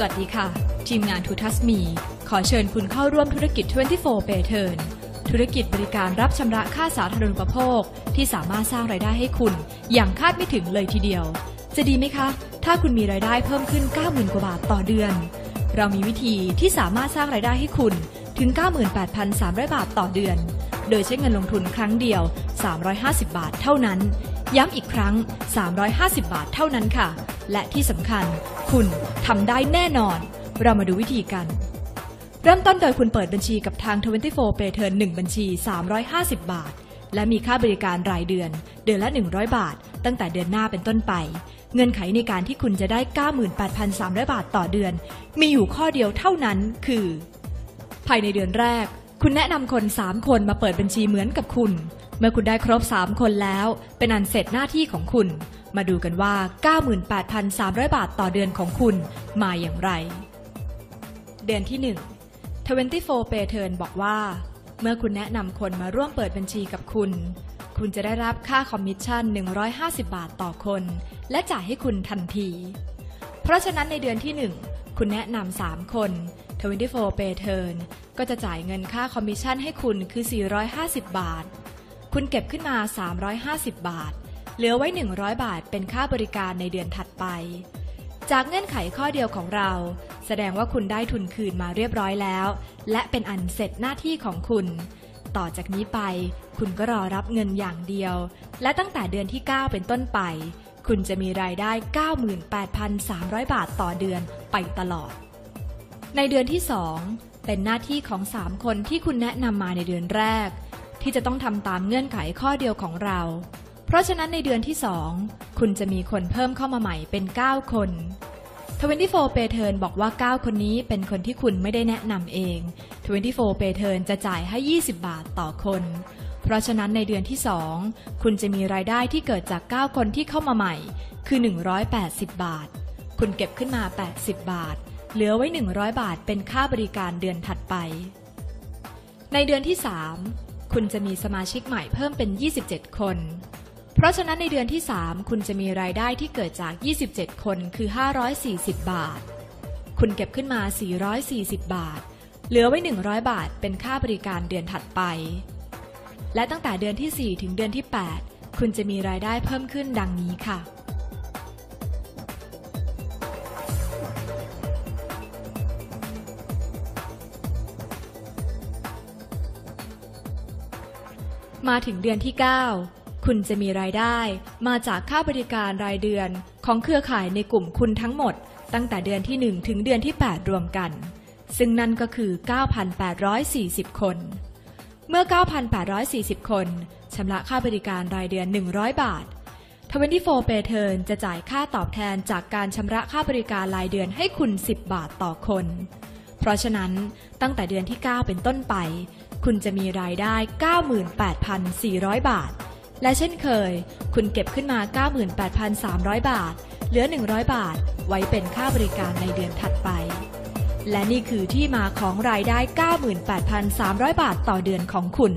สวัสดีค่ะ ทีมงานทูทัสมี ขอเชิญคุณเข้าร่วมธุรกิจ 24 p a y t u r n ธุรกิจบริการรับชำระค่าสาธารณูปโภค ที่สามารถสร้างรายได้ให้คุณ อย่างคาดไม่ถึงเลยทีเดียว จะดีไหมคะ ถ้าคุณมีรายได้เพิ่มขึ้น 90,000 กว่าบาทต่อเดือน เรามีวิธีที่สามารถสร้างรายได้ให้คุณถึง 98,300 บาทต่อเดือน โดยใช้เงินลงทุนครั้งเดียว 350 บาทเท่านั้น ย้ำอีกครั้ง 350 บาทเท่านั้นค่ะ และที่สำคัญ คุณทำได้แน่นอน เรามาดูวิธีกัน เริ่มต้นโดยคุณเปิดบัญชีกับทาง 24 Pay Turn 1 บัญชี 350 บาท และมีค่าบริการรายเดือน เดือนละ 100 บาท ตั้งแต่เดือนหน้าเป็นต้นไป เงื่อนไขในการที่คุณจะได้ 98,300 บาทต่อเดือน มีอยู่ข้อเดียวเท่านั้นคือ ภายในเดือนแรกคุณแนะนำคน 3 คนมาเปิดบัญชีเหมือนกับคุณ เมื่อคุณได้ครบ 3 คนแล้ว เป็นอันเสร็จหน้าที่ของคุณ มาดูกันว่า 98,300 บาทต่อเดือนของคุณมาอย่างไร เดือนที่ 1 24 Pay Turn บอกว่า เมื่อคุณแนะนำคนมาร่วมเปิดบัญชีกับคุณ คุณจะได้รับค่าคอมมิชชั่น 150 บาทต่อคน และจ่ายให้คุณทันที เพราะฉะนั้นในเดือนที่ 1 คุณแนะนำ3คน24 Pay Turn ก็จะจ่ายเงินค่าคอมมิชชั่นให้คุณคือ 450 บาท คุณเก็บขึ้นมา 350 บาท เหลือไว้ 100 บาทเป็นค่าบริการในเดือนถัดไป จากเงื่อนไขข้อเดียวของเรา แสดงว่าคุณได้ทุนคืนมาเรียบร้อยแล้ว และเป็นอันเสร็จหน้าที่ของคุณ ต่อจากนี้ไป คุณก็รอรับเงินอย่างเดียว และตั้งแต่เดือนที่ 9 เป็นต้นไป คุณจะมีรายได้ 98,300 บาทต่อเดือนไปตลอด ในเดือนที่ 2 เป็นหน้าที่ของ 3 คนที่คุณแนะนำมาในเดือนแรก ที่จะต้องทำตามเงื่อนไขข้อเดียวของเรา เพราะฉะนั้นในเดือนที่2คุณจะมีคนเพิ่มเข้ามาใหม่เป็น 9 คน24 Pay Turn บอกว่า 9 คนนี้เป็นคนที่คุณไม่ได้แนะนำเอง 24 Pay Turn จะจ่ายให้ 20 บาทต่อคน เพราะฉะนั้นในเดือนที่ 2 คุณจะมีรายได้ที่เกิดจาก 9 คนที่เข้ามาใหม่ คือ 180 บาท คุณเก็บขึ้นมา 80 บาท เหลือไว้ 100 บาทเป็นค่าบริการเดือนถัดไป ในเดือนที่ 3 คุณจะมีสมาชิกใหม่เพิ่มเป็น 27 คน เพราะฉะนั้นในเดือนที่ 3 คุณจะมีรายได้ที่เกิดจาก 27 คนคือ 540 บาท คุณเก็บขึ้นมา 440 บาท เหลือไว้ 100 บาทเป็นค่าบริการเดือนถัดไป และตั้งแต่เดือนที่ 4 ถึงเดือนที่ 8 คุณจะมีรายได้เพิ่มขึ้นดังนี้ค่ะ มาถึงเดือนที่ 9 คุณจะมีรายได้มาจากค่าบริการรายเดือนของเครือข่ายในกลุ่มคุณทั้งหมด ตั้งแต่เดือนที่ 1 ถึงเดือนที่ 8 รวมกัน ซึ่งนั่นก็คือ 9,840 คน เมื่อ 9,840 คนชำระค่าบริการรายเดือน 100 บาท24 Pay Turn จะจ่ายค่าตอบแทนจากการชำระค่าบริการรายเดือนให้คุณ 10 บาทต่อคน เพราะฉะนั้นตั้งแต่เดือนที่ 9 เป็นต้นไป คุณจะมีรายได้ 98,400 บาท และเช่นเคย คุณเก็บขึ้นมา 98,300 บาท เหลือ 100 บาท ไว้เป็นค่าบริการในเดือนถัดไป และนี่คือที่มาของรายได้ 98,300 บาทต่อเดือนของคุณ